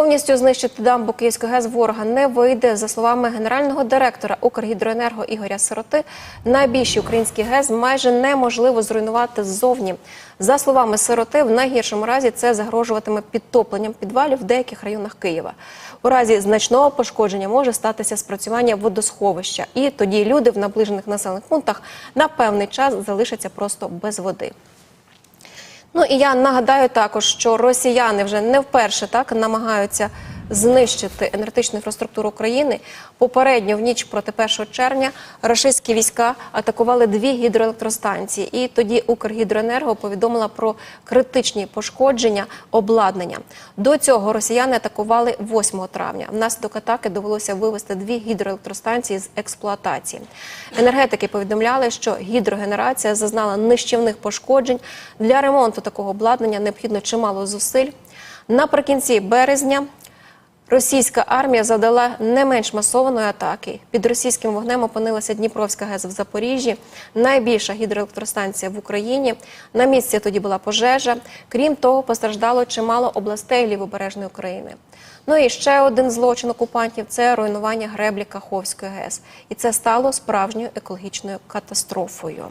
Повністю знищити дамбу Київської ГЕС ворога не вийде. За словами генерального директора Укргідроенерго Ігоря Сироти, найбільші українські ГЕС майже неможливо зруйнувати ззовні. За словами Сироти, в найгіршому разі це загрожуватиме підтопленням підвалів в деяких районах Києва. У разі значного пошкодження може статися спрацювання водосховища, і тоді люди в наближених населених пунктах на певний час залишаться просто без води. Ну і я нагадаю також, що росіяни вже не вперше так намагаються знищити енергетичну інфраструктуру України. Попередньо в ніч проти 1 червня рашистські війська атакували дві гідроелектростанції. І тоді Укргідроенерго повідомила про критичні пошкодження обладнання. До цього росіяни атакували 8 травня. Внаслідок атаки довелося вивести дві гідроелектростанції з експлуатації. Енергетики повідомляли, що гідрогенерація зазнала нищівних пошкоджень. Для ремонту такого обладнання необхідно чимало зусиль. Наприкінці березня Російська армія завдала не менш масованої атаки. Під російським вогнем опинилася Дніпровська ГЕС в Запоріжжі, найбільша гідроелектростанція в Україні. На місці тоді була пожежа. Крім того, постраждало чимало областей лівобережної України. Ну і ще один злочин окупантів це руйнування греблі Каховської ГЕС. І це стало справжньою екологічною катастрофою.